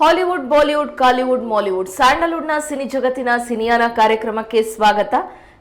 Hollywood, Bollywood, Kollywood, Mollywood. ಸ್ಯಾಂಡಲ್ವುಡ್ನ cine ಜಗತ್ತಿನ ಸಿನಿಯಾನ ಕಾರ್ಯಕ್ರಮಕ್ಕೆ ಸ್ವಾಗತ.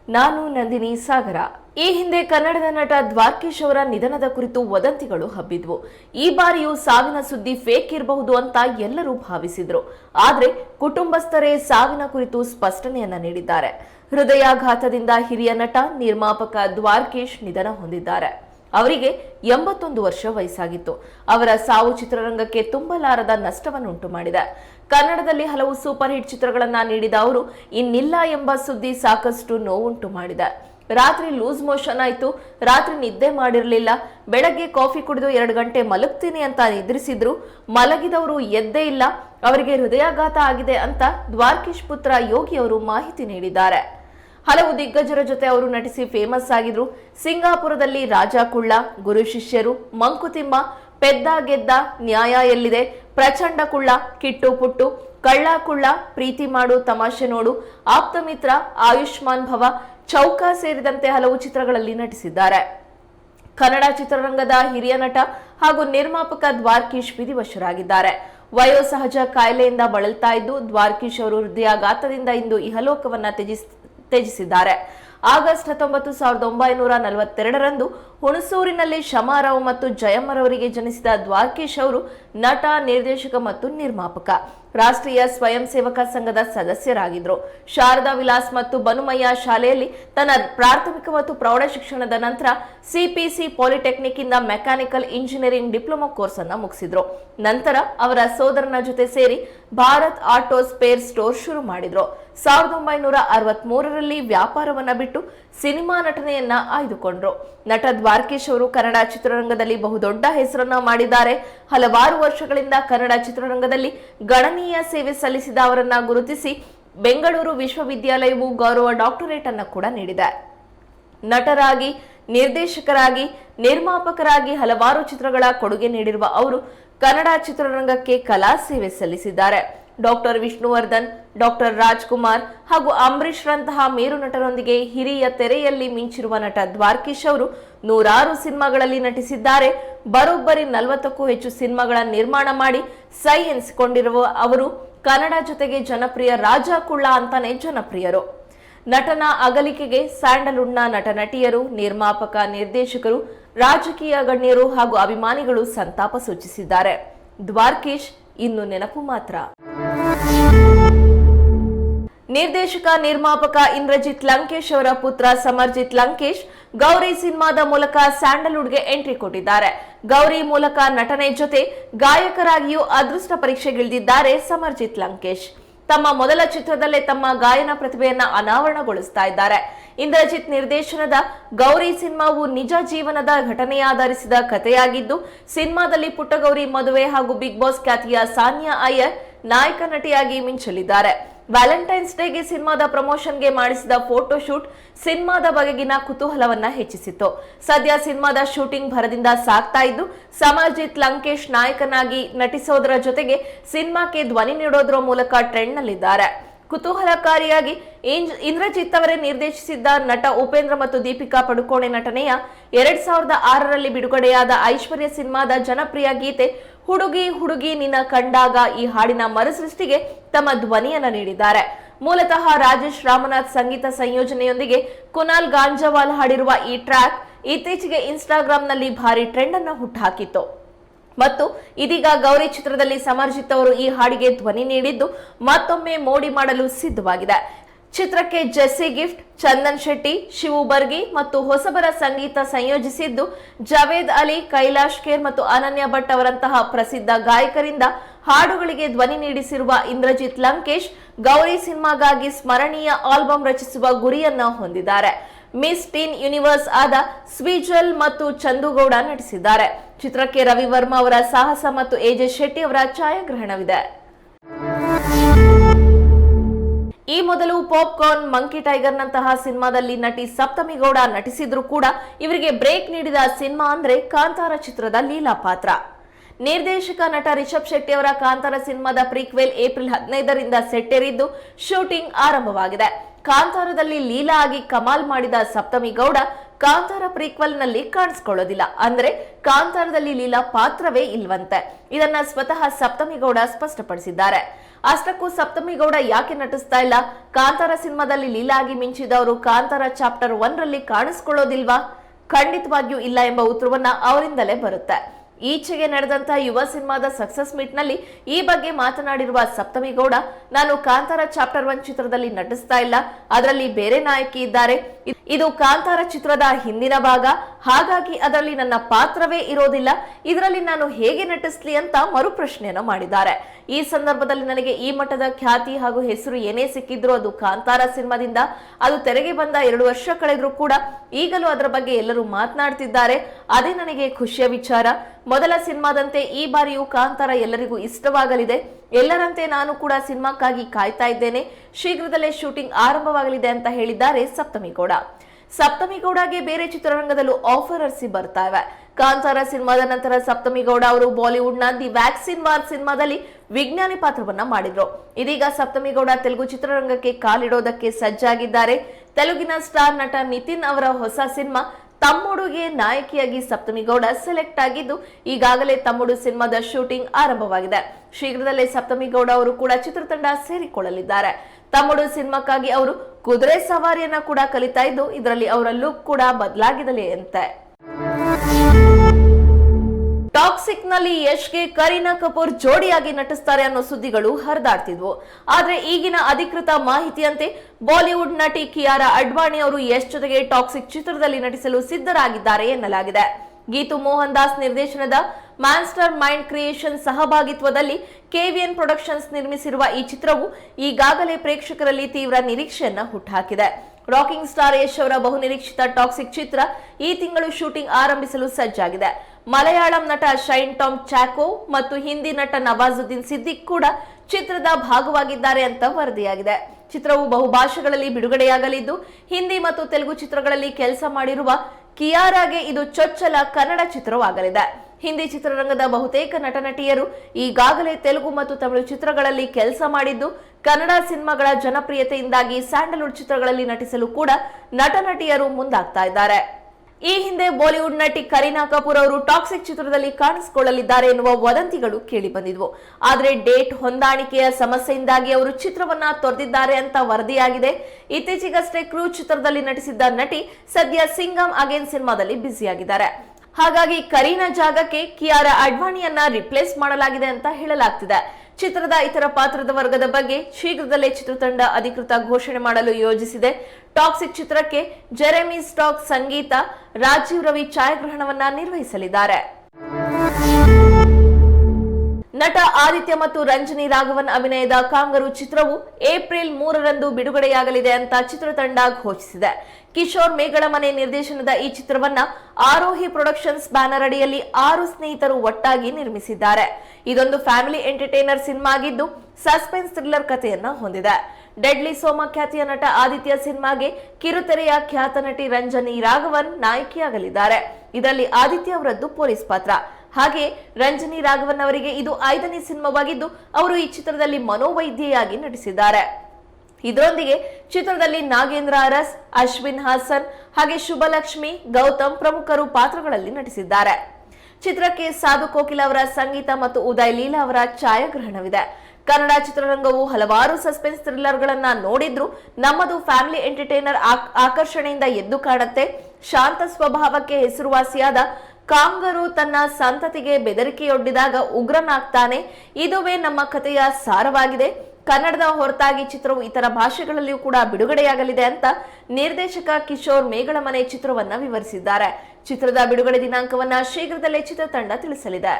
ನಾನು ನಂದಿನಿ ಸಾಗರ. ಈ ಹಿಂದೆ ಕನ್ನಡದ ನಟ ದ್ವಾರ್ಕೀಶ್ ಅವರ ನಿಧನದ ಕುರಿತು ವದಂತಿಗಳು ಹಬ್ಬಿದ್ವು. ಈ ಬಾರಿಯೂ ಸಾವಿನ ಸುದ್ದಿ ಫೇಕ್ ಇರಬಹುದು ಅಂತ ಎಲ್ಲರೂ ಭಾವಿಸಿದ್ರು. ಆದರೆ ಕುಟುಂಬಸ್ಥರೇ ಸಾವಿನ ಕುರಿತು ಸ್ಪಷ್ಟನೆಯನ್ನ ನೀಡಿದ್ದಾರೆ. ಹೃದಯಾಘಾತದಿಂದ ಹಿರಿಯ ನಟ, ನಿರ್ಮಾಪಕ ದ್ವಾರ್ಕೀಶ್ ನಿಧನ ಹೊಂದಿದ್ದಾರೆ. ಅವರಿಗೆ ಎಂಬತ್ತೊಂದು ವರ್ಷ ವಯಸ್ಸಾಗಿತ್ತು. ಅವರ ಸಾವು ಚಿತ್ರರಂಗಕ್ಕೆ ತುಂಬಲಾರದ ನಷ್ಟವನ್ನುಂಟು ಮಾಡಿದೆ. ಕನ್ನಡದಲ್ಲಿ ಹಲವು ಸೂಪರ್ ಹಿಟ್ ಚಿತ್ರಗಳನ್ನ ನೀಡಿದ ಅವರು ಇನ್ನಿಲ್ಲ ಎಂಬ ಸುದ್ದಿ ಸಾಕಷ್ಟು ನೋವುಂಟು ಮಾಡಿದೆ. ರಾತ್ರಿ ಲೂಸ್ ಮೋಷನ್ ಆಯಿತು. ರಾತ್ರಿ ನಿದ್ದೆ ಮಾಡಿರಲಿಲ್ಲ. ಬೆಳಗ್ಗೆ ಕಾಫಿ ಕುಡಿದು ಎರಡು ಗಂಟೆ ಮಲಗ್ತೀನಿ ಅಂತ ನಿದ್ರಿಸಿದ್ರು. ಮಲಗಿದವರು ಎದ್ದೇ ಇಲ್ಲ. ಅವರಿಗೆ ಹೃದಯಾಘಾತ ಆಗಿದೆ ಅಂತ ದ್ವಾರಕೀಶ್ ಪುತ್ರ ಯೋಗಿ ಅವರು ಮಾಹಿತಿ ನೀಡಿದ್ದಾರೆ. ಹಲವು ದಿಗ್ಗಜರ ಜೊತೆ ಅವರು ನಟಿಸಿ ಫೇಮಸ್ ಆಗಿದ್ರು. ಸಿಂಗಾಪುರದಲ್ಲಿ ರಾಜ ಕುಳ್ಳ, ಗುರು ಶಿಷ್ಯರು ಮಂಕುತಿಮ್ಮ ಪೆದ್ದ ಗೆದ್ದ ನ್ಯಾಯ ಎಲ್ಲಿದೆ? ಪ್ರಚಂಡ ಕುಳ್ಳ, ಕಿಟ್ಟು ಪುಟ್ಟು, ಕಳ್ಳ ಕುಳ್ಳ, ಪ್ರೀತಿ ಮಾಡು ತಮಾಷೆ ನೋಡು, ಆಪ್ತ ಮಿತ್ರ, ಆಯುಷ್ಮಾನ್ ಭವ, ಚೌಕ ಸೇರಿದಂತೆ ಹಲವು ಚಿತ್ರಗಳಲ್ಲಿ ನಟಿಸಿದ್ದಾರೆ. ಕನ್ನಡ ಚಿತ್ರರಂಗದ ಹಿರಿಯ ನಟ ಹಾಗೂ ನಿರ್ಮಾಪಕ ದ್ವಾರ್ಕೀಶ್ ವಿಧಿವಶರಾಗಿದ್ದಾರೆ. ವಯೋಸಹಜ ಕಾಯಿಲೆಯಿಂದ ಬಳಲ್ತಾ ಇದ್ದು, ದ್ವಾರ್ಕೀಶ್ ಅವರು ಹೃದಯಾಘಾತದಿಂದ ಇಂದು ಇಹಲೋಕವನ್ನ ತ್ಯಜಿಸ್ ತ್ಯಜಿಸಿದ್ದಾರೆ ಆಗಸ್ಟ್ ಹತ್ತೊಂಬತ್ತು ಸಾವಿರದ ಒಂಬೈನೂರ ನಲವತ್ತೆರಡರಂದು ಹುಣಸೂರಿನಲ್ಲಿ ಶಮಾರಾವ್ ಮತ್ತು ಜಯಮ್ಮರವರಿಗೆ ಜನಿಸಿದ ದ್ವಾರಕೇಶ್ ಅವರು ನಟ, ನಿರ್ದೇಶಕ ಮತ್ತು ನಿರ್ಮಾಪಕ. ರಾಷ್ಟ್ರೀಯ ಸ್ವಯಂ ಸೇವಕ ಸಂಘದ ಸದಸ್ಯರಾಗಿದ್ದರು. ಶಾರದಾ ವಿಲಾಸ್ ಮತ್ತು ಬನುಮಯ್ಯ ಶಾಲೆಯಲ್ಲಿ ತನ್ನ ಪ್ರಾಥಮಿಕ ಮತ್ತು ಪ್ರೌಢ ಶಿಕ್ಷಣದ ನಂತರ ಸಿಪಿಸಿ ಪಾಲಿಟೆಕ್ನಿಕ್ ಇಂದ ಮೆಕ್ಯಾನಿಕಲ್ ಇಂಜಿನಿಯರಿಂಗ್ ಡಿಪ್ಲೊಮಾ ಕೋರ್ಸ್ ಅನ್ನು ಮುಗಿಸಿದ್ರು. ನಂತರ ಅವರ ಸೋದರನ ಜೊತೆ ಸೇರಿ ಭಾರತ್ ಆಟೋ ಸ್ಪೇರ್ ಸ್ಟೋರ್ ಶುರು ಮಾಡಿದ್ರು. ಸಾವಿರದ ಒಂಬೈನೂರ ಅರವತ್ಮೂರರಲ್ಲಿ ವ್ಯಾಪಾರವನ್ನ ಬಿಟ್ಟು ಸಿನಿಮಾ ನಟನೆಯನ್ನ ಆಯ್ದುಕೊಂಡ್ರು. ನಟ ದ್ವಾರಕೇಶ್ ಅವರು ಕನ್ನಡ ಚಿತ್ರರಂಗದಲ್ಲಿ ಬಹುದೊಡ್ಡ ಹೆಸರನ್ನ ಮಾಡಿದ್ದಾರೆ. ಹಲವಾರು ವರ್ಷಗಳಿಂದ ಕನ್ನಡ ಚಿತ್ರರಂಗದಲ್ಲಿ ಗಣನೀಯ ಸೇವೆ ಸಲ್ಲಿಸಿದ ಅವರನ್ನ ಗುರುತಿಸಿ ಬೆಂಗಳೂರು ವಿಶ್ವವಿದ್ಯಾಲಯವು ಗೌರವ ಡಾಕ್ಟರೇಟ್ ಅನ್ನು ಕೂಡ ನೀಡಿದೆ. ನಟರಾಗಿ, ನಿರ್ದೇಶಕರಾಗಿ, ನಿರ್ಮಾಪಕರಾಗಿ ಹಲವಾರು ಚಿತ್ರಗಳ ಕೊಡುಗೆ ನೀಡಿರುವ ಅವರು ಕನ್ನಡ ಚಿತ್ರರಂಗಕ್ಕೆ ಕಲಾ ಸೇವೆ ಸಲ್ಲಿಸಿದ್ದಾರೆ. ಡಾಕ್ಟರ್ ವಿಷ್ಣುವರ್ಧನ್, ಡಾಕ್ಟರ್ ರಾಜ್ಕುಮಾರ್ ಹಾಗೂ ಅಂಬರೀಶ್ ರಂತಹ ಮೇರು ನಟರೊಂದಿಗೆ ಹಿರಿಯ ತೆರೆಯಲ್ಲಿ ಮಿಂಚಿರುವ ನಟ ದ್ವಾರ್ಕೀಶ್ ಅವರು ನೂರಾರು ಸಿನಿಮಾಗಳಲ್ಲಿ ನಟಿಸಿದ್ದಾರೆ. ಬರೋಬ್ಬರಿ ನಲವತ್ತಕ್ಕೂ ಹೆಚ್ಚು ಸಿನಿಮಾಗಳ ನಿರ್ಮಾಣ ಮಾಡಿ ಸೈ ಎನಿಸಿಕೊಂಡಿರುವ ಅವರು ಕನ್ನಡ ಜೊತೆಗೆ ಜನಪ್ರಿಯ ರಾಜ ಕುಳ್ಳ ಅಂತಾನೆ ಜನಪ್ರಿಯರು. ನಟನ ಅಗಲಿಕೆಗೆ ಸ್ಯಾಂಡಲ್ವುಡ್ನ ನಟ ನಟಿಯರು, ನಿರ್ಮಾಪಕ ನಿರ್ದೇಶಕರು, ರಾಜಕೀಯ ಗಣ್ಯರು ಹಾಗೂ ಅಭಿಮಾನಿಗಳು ಸಂತಾಪ ಸೂಚಿಸಿದ್ದಾರೆ. ದ್ವಾರ್ಕೀಶ್, ಇನ್ನು ನೆನಪು ಮಾತ್ರ. ನಿರ್ದೇಶಕ, ನಿರ್ಮಾಪಕ ಇಂದ್ರಜಿತ್ ಲಂಕೇಶ್ ಅವರ ಪುತ್ರ ಸಮರ್ಜಿತ್ ಲಂಕೇಶ್ ಗೌರಿ ಸಿನಿಮಾದ ಮೂಲಕ ಸ್ಯಾಂಡಲ್ವುಡ್ಗೆ ಎಂಟ್ರಿ ಕೊಟ್ಟಿದ್ದಾರೆ. ಗೌರಿ ಮೂಲಕ ನಟನೆ ಜೊತೆ ಗಾಯಕರಾಗಿಯೂ ಅದೃಷ್ಟ ಪರೀಕ್ಷೆಗಿಳಿದಿದ್ದಾರೆ ಸಮರ್ಜಿತ್ ಲಂಕೇಶ್. ತಮ್ಮ ಮೊದಲ ಚಿತ್ರದಲ್ಲೇ ತಮ್ಮ ಗಾಯನ ಪ್ರತಿಭೆಯನ್ನ ಅನಾವರಣಗೊಳಿಸ್ತಾ ಇದ್ದಾರೆ. ಇಂದ್ರಜಿತ್ ನಿರ್ದೇಶನದ ಗೌರಿ ಸಿನಿಮಾವು ನಿಜ ಜೀವನದ ಘಟನೆಯಾಧರಿಸಿದ ಕಥೆಯಾಗಿದ್ದು, ಸಿನಿಮಾದಲ್ಲಿ ಪುಟ್ಟಗೌರಿ ಮದುವೆ ಹಾಗೂ ಬಿಗ್ ಬಾಸ್ ಖ್ಯಾತಿಯ ಸಾನಿಯಾ ಅಯ್ಯರ್ ನಾಯಕ ನಟಿಯಾಗಿ ಮಿಂಚಲಿದ್ದಾರೆ. ವ್ಯಾಲೆಂಟೈನ್ಸ್ ಡೇಗೆ ಸಿನಿಮಾದ ಪ್ರಮೋಷನ್ಗೆ ಮಾಡಿಸಿದ ಫೋಟೋ ಶೂಟ್ ಸಿನಿಮಾದ ಬಗೆಗಿನ ಕುತೂಹಲವನ್ನ ಹೆಚ್ಚಿಸಿತ್ತು. ಸದ್ಯ ಸಿನಿಮಾದ ಶೂಟಿಂಗ್ ಭರದಿಂದ ಸಾಗ್ತಾ ಇದ್ದು ಸಮರ್ಜಿತ್ ಲಂಕೇಶ್ ನಾಯಕನಾಗಿ ನಟಿಸೋದರ ಜೊತೆಗೆ ಸಿನಿಮಾಕ್ಕೆ ಧ್ವನಿ ನೀಡೋದ್ರ ಮೂಲಕ ಟ್ರೆಂಡ್ನಲ್ಲಿದ್ದಾರೆ. ಕುತೂಹಲಕಾರಿಯಾಗಿ ಇಂದ್ರಜಿತ್ ಅವರೇ ನಿರ್ದೇಶಿಸಿದ್ದ ನಟ ಉಪೇಂದ್ರ ಮತ್ತು ದೀಪಿಕಾ ಪಡುಕೋಣೆ ನಟನೆಯ ಎರಡ್ ಸಾವಿರದ ಆರರಲ್ಲಿ ಬಿಡುಗಡೆಯಾದ ಐಶ್ವರ್ಯ ಸಿನಿಮಾದ ಜನಪ್ರಿಯ ಗೀತೆ ಹುಡುಗಿ ಹುಡುಗಿ, ನಿನ್ನ ಕಂಡಾಗ ಈ ಹಾಡಿನ ಮರುಸೃಷ್ಟಿಗೆ ತಮ್ಮ ಧ್ವನಿಯನ್ನ ನೀಡಿದ್ದಾರೆ ಮೂಲತಃ ರಾಜೇಶ್ ರಾಮನಾಥ್ ಸಂಗೀತ ಸಂಯೋಜನೆಯೊಂದಿಗೆ ಕುನಾಲ್ ಗಾಂಜವಾಲ್ ಹಾಡಿರುವ ಈ ಟ್ರ್ಯಾಕ್ ಇತ್ತೀಚೆಗೆ ಇನ್ಸ್ಟಾಗ್ರಾಂನಲ್ಲಿ ಭಾರಿ ಟ್ರೆಂಡ್ ಅನ್ನು ಹುಟ್ಟುಹಾಕಿತ್ತು ಮತ್ತು ಇದೀಗ ಗೌರಿ ಚಿತ್ರದಲ್ಲಿ ಸಮರ್ಜಿತ್ ಅವರು ಈ ಹಾಡಿಗೆ ಧ್ವನಿ ನೀಡಿದ್ದು ಮತ್ತೊಮ್ಮೆ ಮೋಡಿ ಮಾಡಲು ಸಿದ್ಧವಾಗಿದೆ. ಚಿತ್ರಕ್ಕೆ ಜೆಸ್ಸಿ ಗಿಫ್ಟ್, ಚಂದನ್ ಶೆಟ್ಟಿ, ಶಿವು ಬರ್ಗಿ ಮತ್ತು ಹೊಸಬರ ಸಂಗೀತ ಸಂಯೋಜಿಸಿದ್ದು ಜವೇದ್ ಅಲಿ, ಕೈಲಾಶ್ ಖೇರ್ ಮತ್ತು ಅನನ್ಯ ಭಟ್ ಅವರಂತಹ ಪ್ರಸಿದ್ಧ ಗಾಯಕರಿಂದ ಹಾಡುಗಳಿಗೆ ಧ್ವನಿ ನೀಡಿಸಿರುವ ಇಂದ್ರಜಿತ್ ಲಂಕೇಶ್ ಗೌರಿ ಸಿನಿಮಾಗಾಗಿ ಸ್ಮರಣೀಯ ಆಲ್ಬಂ ರಚಿಸುವ ಗುರಿಯನ್ನ ಹೊಂದಿದ್ದಾರೆ. ಮಿಸ್ ಟೀನ್ ಯೂನಿವರ್ಸ್ ಆದ ಸ್ವಿಜಲ್ ಮತ್ತು ಚಂದುಗೌಡ ನಟಿಸಿದ್ದಾರೆ. ಚಿತ್ರಕ್ಕೆ ರವಿ ವರ್ಮಾ ಅವರ ಸಾಹಸ ಮತ್ತು ಎಜೆ ಶೆಟ್ಟಿ ಅವರ ಛಾಯಾಗ್ರಹಣವಿದೆ. ಈ ಮೊದಲು ಪಾಪ್ಕಾರ್ನ್ ಮಂಕಿ ಟೈಗರ್ ನಂತಹ ಸಿನಿಮಾದಲ್ಲಿ ನಟಿ ಸಪ್ತಮಿ ಗೌಡ ನಟಿಸಿದ್ರು ಕೂಡ ಇವರಿಗೆ ಬ್ರೇಕ್ ನೀಡಿದ ಸಿನಿಮಾ ಅಂದ್ರೆ ಕಾಂತಾರ ಚಿತ್ರದ ಲೀಲಾ ಪಾತ್ರ ನಿರ್ದೇಶಕ ನಟ ರಿಷಬ್ ಶೆಟ್ಟಿ ಅವರ ಕಾಂತಾರ ಸಿನಿಮಾದ ಪ್ರೀಕ್ವೆಲ್ ಏಪ್ರಿಲ್ ಹದಿನೈದರಿಂದ ಸೆಟ್ಟೇರಿದ್ದು ಶೂಟಿಂಗ್ ಆರಂಭವಾಗಿದೆ. ಕಾಂತಾರದಲ್ಲಿ ಲೀಲಾ ಆಗಿ ಕಮಾಲ್ ಮಾಡಿದ ಸಪ್ತಮಿ ಗೌಡ ಕಾಂತಾರ ಪ್ರೀಕ್ವಲ್ನಲ್ಲಿ ಕಾಣಿಸ್ಕೊಳ್ಳೋದಿಲ್ಲ. ಅಂದ್ರೆ ಕಾಂತಾರದಲ್ಲಿ ಲೀಲಾ ಪಾತ್ರವೇ ಇಲ್ವಂತೆ. ಇದನ್ನ ಸ್ವತಃ ಸಪ್ತಮಿಗೌಡ ಸ್ಪಷ್ಟಪಡಿಸಿದ್ದಾರೆ. ಅಷ್ಟಕ್ಕೂ ಸಪ್ತಮಿಗೌಡ ಯಾಕೆ ನಟಿಸ್ತಾ ಇಲ್ಲ? ಕಾಂತಾರ ಸಿನಿಮಾದಲ್ಲಿ ಲೀಲಾ ಆಗಿ ಮಿಂಚಿದವರು ಕಾಂತಾರ ಚಾಪ್ಟರ್ ಒನ್ ರಲ್ಲಿ ಕಾಣಿಸ್ಕೊಳ್ಳೋದಿಲ್ವಾ? ಖಂಡಿತವಾಗಿಯೂ ಇಲ್ಲ ಎಂಬ ಉತ್ತರವನ್ನ ಅವರಿಂದಲೇ ಬರುತ್ತೆ. ಈಚೆಗೆ ನಡೆದಂತ ಯುವ ಸಿನಿಮಾದ ಸಕ್ಸಸ್ ಮೀಟ್ನಲ್ಲಿ ಈ ಬಗ್ಗೆ ಮಾತನಾಡಿರುವ ಸಪ್ತಮಿ ಗೌಡ ನಾನು ಕಾಂತಾರ ಚಾಪ್ಟರ್ ಒನ್ ಚಿತ್ರದಲ್ಲಿ ನಟಿಸ್ತಾ ಇಲ್ಲ. ಅದರಲ್ಲಿ ಬೇರೆ ನಾಯಕಿ ಇದ್ದಾರೆ. ಇದು ಕಾಂತಾರ ಚಿತ್ರದ ಹಿಂದಿನ ಭಾಗ. ಹಾಗಾಗಿ ಅದರಲ್ಲಿ ನನ್ನ ಪಾತ್ರವೇ ಇರೋದಿಲ್ಲ. ಇದರಲ್ಲಿ ನಾನು ಹೇಗೆ ನಟಿಸ್ಲಿ ಅಂತ ಮರುಪ್ರಶ್ನೆಯನ್ನ ಮಾಡಿದ್ದಾರೆ. ಈ ಸಂದರ್ಭದಲ್ಲಿ ನನಗೆ ಈ ಮಟ್ಟದ ಖ್ಯಾತಿ ಹಾಗೂ ಹೆಸರು ಏನೇ ಸಿಕ್ಕಿದ್ರು ಅದು ಕಾಂತಾರ ಸಿನಿಮಾದಿಂದ. ಅದು ತೆರೆಗೆ ಬಂದ ಎರಡು ವರ್ಷ ಕಳೆದ್ರೂ ಕೂಡ ಈಗಲೂ ಅದರ ಬಗ್ಗೆ ಎಲ್ಲರೂ ಮಾತನಾಡ್ತಿದ್ದಾರೆ. ಅದೇ ನನಗೆ ಖುಷಿಯ ವಿಚಾರ. ಮೊದಲ ಸಿನಿಮಾದಂತೆ ಈ ಬಾರಿಯೂ ಕಾಂತಾರ ಎಲ್ಲರಿಗೂ ಇಷ್ಟವಾಗಲಿದೆ. ಎಲ್ಲರಂತೆ ನಾನು ಕೂಡ ಸಿನಿಮಾಕ್ಕಾಗಿ ಕಾಯ್ತಾ ಇದ್ದೇನೆ. ಶೀಘ್ರದಲ್ಲೇ ಶೂಟಿಂಗ್ ಆರಂಭವಾಗಲಿದೆ ಅಂತ ಹೇಳಿದ್ದಾರೆ ಸಪ್ತಮಿಗೌಡ ಸಪ್ತಮಿಗೌಡಗೆ ಬೇರೆ ಚಿತ್ರರಂಗದಲ್ಲೂ ಆಫರ್ ಅರಸಿ ಬರ್ತಾ ಇವೆ. ಕಾಂತಾರ ಸಿನಿಮಾದ ನಂತರ ಸಪ್ತಮಿಗೌಡ ಅವರು ಬಾಲಿವುಡ್ನ ದಿ ವ್ಯಾಕ್ಸಿನ್ ವಾರ್ ಸಿನಿಮಾದಲ್ಲಿ ವಿಜ್ಞಾನಿ ಪಾತ್ರವನ್ನ ಮಾಡಿದ್ರು. ಇದೀಗ ಸಪ್ತಮಿಗೌಡ ತೆಲುಗು ಚಿತ್ರರಂಗಕ್ಕೆ ಕಾಲಿಡೋದಕ್ಕೆ ಸಜ್ಜಾಗಿದ್ದಾರೆ. ತೆಲುಗಿನ ಸ್ಟಾರ್ ನಟ ನಿತಿನ್ ಅವರ ಹೊಸ ಸಿನಿಮಾ ತಮ್ಮುಡುಗೆ ನಾಯಕಿಯಾಗಿ ಸಪ್ತಮಿಗೌಡ ಸೆಲೆಕ್ಟ್ ಆಗಿದ್ದು, ಈಗಾಗಲೇ ತಮ್ಮುಡು ಸಿನಿಮಾದ ಶೂಟಿಂಗ್ ಆರಂಭವಾಗಿದೆ. ಶೀಘ್ರದಲ್ಲೇ ಸಪ್ತಮಿಗೌಡ ಅವರು ಕೂಡ ಚಿತ್ರತಂಡ ಸೇರಿಕೊಳ್ಳಲಿದ್ದಾರೆ. ತಮ್ಮುಡು ಸಿನಿಮಾಕ್ಕಾಗಿ ಅವರು ಕುದುರೆ ಸವಾರಿಯನ್ನ ಕೂಡ ಕಲಿತಾ ಇದ್ದು, ಇದರಲ್ಲಿ ಅವರ ಲುಕ್ ಕೂಡ ಬದಲಾಗಿದೆ ಅಂತೆ ಟಾಕ್ಸಿಕ್ನಲ್ಲಿ ಯಶ್ಗೆ ಕರೀನಾ ಕಪೂರ್ ಜೋಡಿಯಾಗಿ ನಟಿಸ್ತಾರೆ ಅನ್ನೋ ಸುದ್ದಿಗಳು ಹರಿದಾಡ್ತಿದ್ವು. ಆದ್ರೆ ಈಗಿನ ಅಧಿಕೃತ ಮಾಹಿತಿಯಂತೆ ಬಾಲಿವುಡ್ ನಟಿ ಕಿಯಾರಾ ಅಡ್ವಾಣಿ ಅವರು ಯಶ್ ಜೊತೆಗೆ ಟಾಕ್ಸಿಕ್ ಚಿತ್ರದಲ್ಲಿ ನಟಿಸಲು ಸಿದ್ಧರಾಗಿದ್ದಾರೆ ಎನ್ನಲಾಗಿದೆ. ಗೀತು ಮೋಹನ್ ದಾಸ್ ನಿರ್ದೇಶನದ ಮ್ಯಾನ್ಸ್ಟರ್ ಮೈಂಡ್ ಕ್ರಿಯೇಷನ್ ಸಹಭಾಗಿತ್ವದಲ್ಲಿ ಕೆವಿಎನ್ ಪ್ರೊಡಕ್ಷನ್ಸ್ ನಿರ್ಮಿಸಿರುವ ಈ ಚಿತ್ರವು ಈಗಾಗಲೇ ಪ್ರೇಕ್ಷಕರಲ್ಲಿ ತೀವ್ರ ನಿರೀಕ್ಷೆಯನ್ನ ಹುಟ್ಟುಹಾಕಿದೆ ರಾಕಿಂಗ್ ಸ್ಟಾರ್ ಯಶ್ ಅವರ ಬಹುನಿರೀಕ್ಷಿತ ಟಾಕ್ಸಿಕ್ ಚಿತ್ರ ಈ ತಿಂಗಳು ಶೂಟಿಂಗ್ ಆರಂಭಿಸಲು ಸಜ್ಜಾಗಿದೆ. ಮಲಯಾಳಂ ನಟ ಶೈನ್ ಟಾಮ್ ಚಾಕೋ ಮತ್ತು ಹಿಂದಿ ನಟ ನವಾಜುದ್ದೀನ್ ಸಿದ್ದಿಕ್ ಕೂಡ ಚಿತ್ರದ ಭಾಗವಾಗಿದ್ದಾರೆ ಅಂತ ವರದಿಯಾಗಿದೆ. ಚಿತ್ರವು ಬಹುಭಾಷೆಗಳಲ್ಲಿ ಬಿಡುಗಡೆಯಾಗಲಿದ್ದು, ಹಿಂದಿ ಮತ್ತು ತೆಲುಗು ಚಿತ್ರಗಳಲ್ಲಿ ಕೆಲಸ ಮಾಡಿರುವ ಕಿಯಾರಾಗೆ ಇದು ಚೊಚ್ಚಲ ಕನ್ನಡ ಚಿತ್ರವಾಗಲಿದೆ. ಹಿಂದಿ ಚಿತ್ರರಂಗದ ಬಹುತೇಕ ನಟ ನಟಿಯರು ಈಗಾಗಲೇ ತೆಲುಗು ಮತ್ತು ತಮಿಳು ಚಿತ್ರಗಳಲ್ಲಿ ಕೆಲಸ ಮಾಡಿದ್ದು, ಕನ್ನಡ ಸಿನಿಮಾಗಳ ಜನಪ್ರಿಯತೆಯಿಂದಾಗಿ ಸ್ಯಾಂಡಲ್ವುಡ್ ಚಿತ್ರಗಳಲ್ಲಿ ನಟಿಸಲು ಕೂಡ ನಟ ನಟಿಯರು ಮುಂದಾಗ್ತಾ ಇದ್ದಾರೆ. ಈ ಹಿಂದೆ ಬಾಲಿವುಡ್ ನಟಿ ಕರೀನಾ ಕಪೂರ್ ಅವರು ಟಾಕ್ಸಿಕ್ ಚಿತ್ರದಲ್ಲಿ ಕಾಣಿಸಿಕೊಳ್ಳಲಿದ್ದಾರೆ ಎನ್ನುವ ವದಂತಿಗಳು ಕೇಳಿ ಬಂದಿದ್ವು. ಆದರೆ ಡೇಟ್ ಹೊಂದಾಣಿಕೆಯ ಸಮಸ್ಯೆಯಿಂದಾಗಿ ಅವರು ಚಿತ್ರವನ್ನ ತೊರೆದಿದ್ದಾರೆ ಅಂತ ವರದಿಯಾಗಿದೆ. ಇತ್ತೀಚೆಗಷ್ಟೇ ಕ್ರೂ ಚಿತ್ರದಲ್ಲಿ ನಟಿಸಿದ್ದ ನಟಿ ಸದ್ಯ ಸಿಂಗಮ್ ಅಗೇನ್ ಸಿನಿಮಾದಲ್ಲಿ ಬ್ಯುಸಿಯಾಗಿದ್ದಾರೆ. ಹಾಗಾಗಿ ಕರೀನಾ ಜಾಗಕ್ಕೆ ಕಿಯಾರಾ ಅಡ್ವಾಣಿಯನ್ನ ರಿಪ್ಲೇಸ್ ಮಾಡಲಾಗಿದೆ ಅಂತ ಹೇಳಲಾಗ್ತಿದೆ. ಚಿತ್ರದ ಇತರ ಪಾತ್ರದ ವರ್ಗದ ಬಗ್ಗೆ ಶೀಘ್ರದಲ್ಲೇ ಚಿತ್ರತಂಡ ಅಧಿಕೃತ ಘೋಷಣೆ ಮಾಡಲು ಯೋಜಿಸಿದೆ. ಟಾಕ್ಸಿಕ್ ಚಿತ್ರಕ್ಕೆ ಜೆರೆಮಿ ಸ್ಟಾಕ್ ಸಂಗೀತ, ರಾಜೀವ್ ರವಿ ಛಾಯಾಗ್ರಹಣವನ್ನ ನಿರ್ವಹಿಸಲಿದ್ದಾರೆ. ನಟ ಆದಿತ್ಯ ಮತ್ತು ರಂಜನಿ ರಾಘವನ್ ಅಭಿನಯದ ಕಾಂಗರು ಚಿತ್ರವು ಏಪ್ರಿಲ್ ಮೂರರಂದು ಬಿಡುಗಡೆಯಾಗಲಿದೆ ಅಂತ ಚಿತ್ರತಂಡ ಘೋಷಿಸಿದೆ. ಕಿಶೋರ್ ಮೇಗಳಮನೆ ನಿರ್ದೇಶನದ ಈ ಚಿತ್ರವನ್ನ ಆರೋಹಿ ಪ್ರೊಡಕ್ಷನ್ಸ್ ಬ್ಯಾನರ್ ಅಡಿಯಲ್ಲಿ ಆರು ಸ್ನೇಹಿತರು ಒಟ್ಟಾಗಿ ನಿರ್ಮಿಸಿದ್ದಾರೆ. ಇದೊಂದು ಫ್ಯಾಮಿಲಿ ಎಂಟರ್ಟೈನರ್ ಸಿನಿಮಾ ಆಗಿದ್ದು ಸಸ್ಪೆನ್ಸ್ ಥ್ರಿಲ್ಲರ್ ಕಥೆಯನ್ನ ಹೊಂದಿದೆ. ಡೆಡ್ಲಿ ಸೋಮ ಖ್ಯಾತಿಯ ನಟ ಆದಿತ್ಯ ಸಿನಿಮಾಗೆ ಕಿರುತೆರೆಯ ಖ್ಯಾತ ನಟಿ ರಂಜನಿ ರಾಘವನ್ ನಾಯಕಿಯಾಗಲಿದ್ದಾರೆ. ಇದರಲ್ಲಿ ಆದಿತ್ಯ ಅವರದ್ದು ಪೊಲೀಸ್ ಪಾತ್ರ. ಹಾಗೆ ರಂಜನಿ ರಾಘವನ್ ಅವರಿಗೆ ಇದು ಐದನೇ ಸಿನಿಮಾವಾಗಿದ್ದು, ಅವರು ಈ ಚಿತ್ರದಲ್ಲಿ ಮನೋವೈದ್ಯೆಯಾಗಿ ನಟಿಸಿದ್ದಾರೆ. ಇದರೊಂದಿಗೆ ಚಿತ್ರದಲ್ಲಿ ನಾಗೇಂದ್ರ ಅರಸ್, ಅಶ್ವಿನ್ ಹಾಸನ್ ಹಾಗೆ ಶುಭಲಕ್ಷ್ಮಿ, ಗೌತಮ್ ಪ್ರಮುಖರು ಪಾತ್ರಗಳಲ್ಲಿ ನಟಿಸಿದ್ದಾರೆ. ಚಿತ್ರಕ್ಕೆ ಸಾಧು ಕೋಕಿಲ ಅವರ ಸಂಗೀತ ಮತ್ತು ಉದಯ್ ಲೀಲಾ ಅವರ ಛಾಯಾಗ್ರಹಣವಿದೆ. ಕನ್ನಡ ಚಿತ್ರರಂಗವು ಹಲವಾರು ಸಸ್ಪೆನ್ಸ್ ಥ್ರಿಲ್ಲರ್ಗಳನ್ನ ನೋಡಿದ್ರು ನಮ್ಮದು ಫ್ಯಾಮಿಲಿ ಎಂಟರ್ಟೈನರ್ ಆಕ್- ಆಕರ್ಷಣೆಯಿಂದ ಎದ್ದು ಕಾಣುತ್ತೆ. ಶಾಂತ ಸ್ವಭಾವಕ್ಕೆ ಹೆಸರುವಾಸಿಯಾದ ಕಾಂಗರು ತನ್ನ ಸಂತತಿಗೆ ಬೆದರಿಕೆಯೊಡ್ಡಿದಾಗ ಉಗ್ರನಾಗ್ತಾನೆ. ಇದುವೇ ನಮ್ಮ ಕಥೆಯ ಸಾರವಾಗಿದೆ. ಕನ್ನಡದ ಹೊರತಾಗಿ ಚಿತ್ರವು ಇತರ ಭಾಷೆಗಳಲ್ಲಿಯೂ ಕೂಡ ಬಿಡುಗಡೆಯಾಗಲಿದೆ ಅಂತ ನಿರ್ದೇಶಕ ಕಿಶೋರ್ ಮೇಗಳಮನೆ ಚಿತ್ರವನ್ನ ವಿವರಿಸಿದ್ದಾರೆ. ಚಿತ್ರದ ಬಿಡುಗಡೆ ದಿನಾಂಕವನ್ನ ಶೀಘ್ರದಲ್ಲೇ ಚಿತ್ರತಂಡ ತಿಳಿಸಲಿದೆ.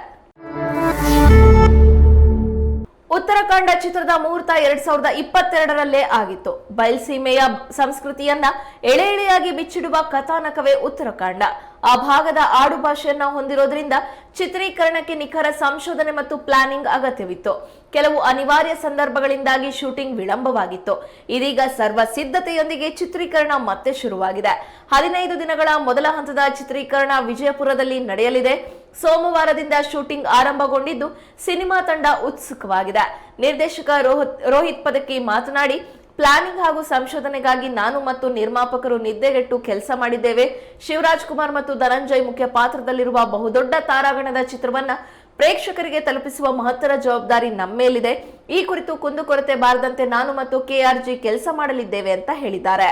ಉತ್ತರಾಖಂಡ ಚಿತ್ರದ ಮುಹೂರ್ತ ಎರಡ್ ಸಾವಿರದ ಇಪ್ಪತ್ತೆರಡರಲ್ಲೇ ಆಗಿತ್ತು. ಬಯಲ್ಸೀಮೆಯ ಸಂಸ್ಕೃತಿಯನ್ನ ಎಳೆ ಎಳೆಯಾಗಿ ಬಿಚ್ಚಿಡುವ ಕಥಾನಕವೇ ಉತ್ತರಾಖಂಡ. ಆ ಭಾಗದ ಆಡು ಭಾಷೆಯನ್ನ ಹೊಂದಿರೋದ್ರಿಂದ ಚಿತ್ರೀಕರಣಕ್ಕೆ ನಿಖರ ಸಂಶೋಧನೆ ಮತ್ತು ಪ್ಲಾನಿಂಗ್ ಅಗತ್ಯವಿತ್ತು. ಕೆಲವು ಅನಿವಾರ್ಯ ಸಂದರ್ಭಗಳಿಂದಾಗಿ ಶೂಟಿಂಗ್ ವಿಳಂಬವಾಗಿತ್ತು. ಇದೀಗ ಸರ್ವ ಸಿದ್ಧತೆಯೊಂದಿಗೆ ಚಿತ್ರೀಕರಣ ಮತ್ತೆ ಶುರುವಾಗಿದೆ. ಹದಿನೈದು ದಿನಗಳ ಮೊದಲ ಹಂತದ ಚಿತ್ರೀಕರಣ ವಿಜಯಪುರದಲ್ಲಿ ನಡೆಯಲಿದೆ. ಸೋಮವಾರದಿಂದ ಶೂಟಿಂಗ್ ಆರಂಭಗೊಂಡಿದ್ದು ಸಿನಿಮಾ ತಂಡ ಉತ್ಸುಕವಾಗಿದೆ. ನಿರ್ದೇಶಕ ರೋಹಿತ್ ರೋಹಿತ್ ಪದಕಿ ಮಾತನಾಡಿ ಪ್ಲಾನಿಂಗ್ ಹಾಗೂ ಸಂಶೋಧನೆಗಾಗಿ ನಾನು ಮತ್ತು ನಿರ್ಮಾಪಕರು ನಿದ್ದೆಗೆಟ್ಟು ಕೆಲಸ ಮಾಡಿದ್ದೇವೆ. ಶಿವರಾಜ್ ಕುಮಾರ್ ಮತ್ತು ಧನಂಜಯ್ ಮುಖ್ಯ ಪಾತ್ರದಲ್ಲಿರುವ ಬಹುದೊಡ್ಡ ತಾರಾಗಣದ ಚಿತ್ರವನ್ನ ಪ್ರೇಕ್ಷಕರಿಗೆ ತಲುಪಿಸುವ ಮಹತ್ತರ ಜವಾಬ್ದಾರಿ ನಮ್ಮೇಲಿದೆ. ಈ ಕುರಿತು ಕುಂದುಕೊರತೆ ಬಾರದಂತೆ ನಾನು ಮತ್ತು ಕೆಆರ್ಜಿ ಕೆಲಸ ಮಾಡಲಿದ್ದೇವೆ ಅಂತ ಹೇಳಿದ್ದಾರೆ.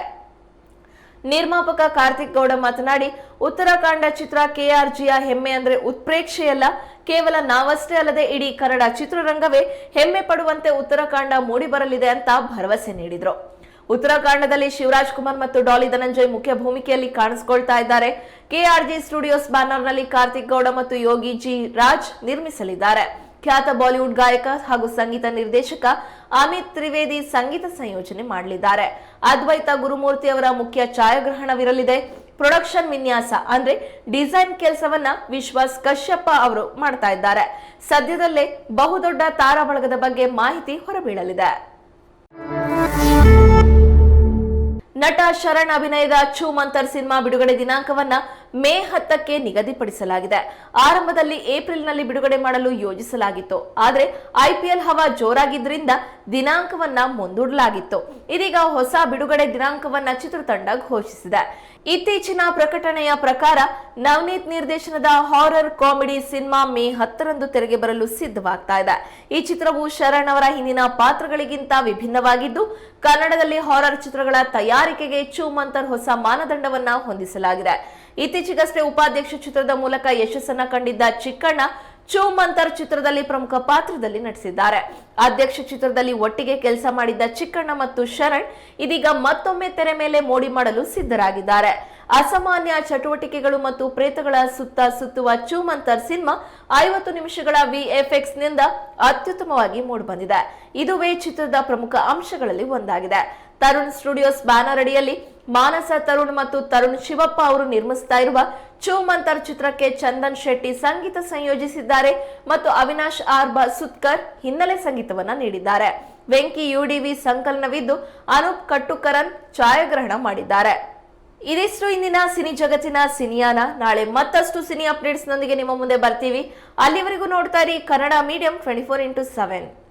ನಿರ್ಮಾಪಕ ಕಾರ್ತಿಕ್ ಗೌಡ ಮಾತನಾಡಿ ಉತ್ತರಾಖಂಡ ಚಿತ್ರ ಕೆಆರ್ಜಿಯ ಹೆಮ್ಮೆ ಅಂದ್ರೆ ಉತ್ಪ್ರೇಕ್ಷೆಯಲ್ಲ. ಕೇವಲ ನಾವಷ್ಟೇ ಅಲ್ಲದೆ ಇಡೀ ಕನ್ನಡ ಚಿತ್ರರಂಗವೇ ಹೆಮ್ಮೆ ಪಡುವಂತೆ ಉತ್ತರಾಖಂಡ ಮೂಡಿ ಬರಲಿದೆ ಅಂತ ಭರವಸೆ ನೀಡಿದ್ರು. ಉತ್ತರಾಖಂಡದಲ್ಲಿ ಶಿವರಾಜ್ ಕುಮಾರ್ ಮತ್ತು ಡಾಲಿ ಧನಂಜಯ್ ಮುಖ್ಯ ಭೂಮಿಕೆಯಲ್ಲಿ ಕಾಣಿಸಿಕೊಳ್ತಾ ಇದ್ದಾರೆ. ಕೆಆರ್ಜಿ ಸ್ಟುಡಿಯೋಸ್ ಬ್ಯಾನರ್ನಲ್ಲಿ ಕಾರ್ತಿಕ್ ಗೌಡ ಮತ್ತು ಯೋಗಿ ಜಿ ರಾಜ್ ನಿರ್ಮಿಸಲಿದ್ದಾರೆ. ಖ್ಯಾತ ಬಾಲಿವುಡ್ ಗಾಯಕ ಹಾಗೂ ಸಂಗೀತ ನಿರ್ದೇಶಕ ಅಮಿತ್ ತ್ರಿವೇದಿ ಸಂಗೀತ ಸಂಯೋಜನೆ ಮಾಡಲಿದ್ದಾರೆ. ಅದ್ವೈತ ಗುರುಮೂರ್ತಿ ಅವರ ಮುಖ್ಯ ಛಾಯಾಗ್ರಹಣವಿರಲಿದೆ. ಪ್ರೊಡಕ್ಷನ್ ವಿನ್ಯಾಸ ಅಂದ್ರೆ ಡಿಸೈನ್ ಕೆಲಸವನ್ನ ವಿಶ್ವಾಸ್ ಕಶ್ಯಪ್ಪ ಅವರು ಮಾಡ್ತಾ ಇದ್ದಾರೆ. ಸದ್ಯದಲ್ಲೇ ಬಹುದೊಡ್ಡ ತಾರಾ ಬಳಗದ ಬಗ್ಗೆ ಮಾಹಿತಿ ಹೊರಬೀಳಲಿದೆ. ನಟ ಶರಣ್ ಅಭಿನಯದ ಛೂ ಮಂತರ್ ಸಿನಿಮಾ ಬಿಡುಗಡೆ ದಿನಾಂಕವನ್ನ ಮೇ ಹತ್ತಕ್ಕೆ ನಿಗದಿಪಡಿಸಲಾಗಿದೆ. ಆರಂಭದಲ್ಲಿ ಏಪ್ರಿಲ್ನಲ್ಲಿ ಬಿಡುಗಡೆ ಮಾಡಲು ಯೋಜಿಸಲಾಗಿತ್ತು. ಆದರೆ ಐಪಿಎಲ್ ಹವಾ ಜೋರಾಗಿದ್ದರಿಂದ ದಿನಾಂಕವನ್ನ ಮುಂದೂಡಲಾಗಿತ್ತು. ಇದೀಗ ಹೊಸ ಬಿಡುಗಡೆ ದಿನಾಂಕವನ್ನ ಚಿತ್ರತಂಡ ಘೋಷಿಸಿದೆ. ಇತ್ತೀಚಿನ ಪ್ರಕಟಣೆಯ ಪ್ರಕಾರ ನವನೀತ್ ನಿರ್ದೇಶನದ ಹಾರರ್ ಕಾಮಿಡಿ ಸಿನಿಮಾ ಮೇ ಹತ್ತರಂದು ತೆರೆಗೆ ಬರಲು ಸಿದ್ಧವಾಗ್ತಾ ಇದೆ. ಈ ಚಿತ್ರವು ಶರಣ್ ಅವರ ಹಿಂದಿನ ಪಾತ್ರಗಳಿಗಿಂತ ವಿಭಿನ್ನವಾಗಿದ್ದು, ಕನ್ನಡದಲ್ಲಿ ಹಾರರ್ ಚಿತ್ರಗಳ ತಯಾರಿಕೆಗೆ ಚೂಮಂತರ್ ಹೊಸ ಮಾನದಂಡವನ್ನ ಹೊಂದಿಸಲಾಗಿದೆ. ಇತ್ತೀಚೆಗಷ್ಟೇ ಉಪಾಧ್ಯಕ್ಷ ಚಿತ್ರದ ಮೂಲಕ ಯಶಸ್ಸನ್ನ ಕಂಡಿದ್ದ ಚಿಕ್ಕಣ್ಣ ಚೂ ಮಂತರ್ ಚಿತ್ರದಲ್ಲಿ ಪ್ರಮುಖ ಪಾತ್ರದಲ್ಲಿ ನಟಿಸಿದ್ದಾರೆ. ಅಧ್ಯಕ್ಷ ಚಿತ್ರದಲ್ಲಿ ಒಟ್ಟಿಗೆ ಕೆಲಸ ಮಾಡಿದ್ದ ಚಿಕ್ಕಣ್ಣ ಮತ್ತು ಶರಣ್ ಇದೀಗ ಮತ್ತೊಮ್ಮೆ ತೆರೆ ಮೇಲೆ ಮೋಡಿ ಮಾಡಲು ಸಿದ್ಧರಾಗಿದ್ದಾರೆ. ಅಸಾಮಾನ್ಯ ಚಟುವಟಿಕೆಗಳು ಮತ್ತು ಪ್ರೇತಗಳ ಸುತ್ತ ಸುತ್ತುವ ಚೂಮಂತರ್ ಸಿನಿಮಾ ಐವತ್ತು ನಿಮಿಷಗಳ ವಿಎಫ್ಎಕ್ಸ್ನಿಂದ ಅತ್ಯುತ್ತಮವಾಗಿ ಮೂಡಿಬಂದಿದೆ ಇದುವೇ ಚಿತ್ರದ ಪ್ರಮುಖ ಅಂಶಗಳಲ್ಲಿ ಒಂದಾಗಿದೆ. ತರುಣ್ ಸ್ಟುಡಿಯೋಸ್ ಬ್ಯಾನರ್ ಅಡಿಯಲ್ಲಿ ಮಾನಸ ತರುಣ್ ಮತ್ತು ತರುಣ್ ಶಿವಪ್ಪ ಅವರು ನಿರ್ಮಿಸ್ತಾ ಇರುವ ಚೂಮಂತರ್ ಚಿತ್ರಕ್ಕೆ ಚಂದನ್ ಶೆಟ್ಟಿ ಸಂಗೀತ ಸಂಯೋಜಿಸಿದ್ದಾರೆ ಮತ್ತು ಅವಿನಾಶ್ ಆರ್ ಬ ಸುತ್ಕರ್ ಹಿನ್ನೆಲೆ ಸಂಗೀತವನ್ನ ನೀಡಿದ್ದಾರೆ. ವೆಂಕಿ ಯುಡಿವಿ ಸಂಕಲನವಿದ್ದು ಅನೂಪ್ ಕಟ್ಟುಕರನ್ ಛಾಯಾಗ್ರಹಣ ಮಾಡಿದ್ದಾರೆ. ಇದಿಷ್ಟು ಇಂದಿನ ಸಿನಿ ಜಗತ್ತಿನ ಸಿನಿಯಾನ. ನಾಳೆ ಮತ್ತಷ್ಟು ಸಿನಿ ಅಪ್ಡೇಟ್ಸ್ ನೊಂದಿಗೆ ನಿಮ್ಮ ಮುಂದೆ ಬರ್ತೀವಿ. ಅಲ್ಲಿವರೆಗೂ ನೋಡ್ತಾ Kannada medium twenty four into seven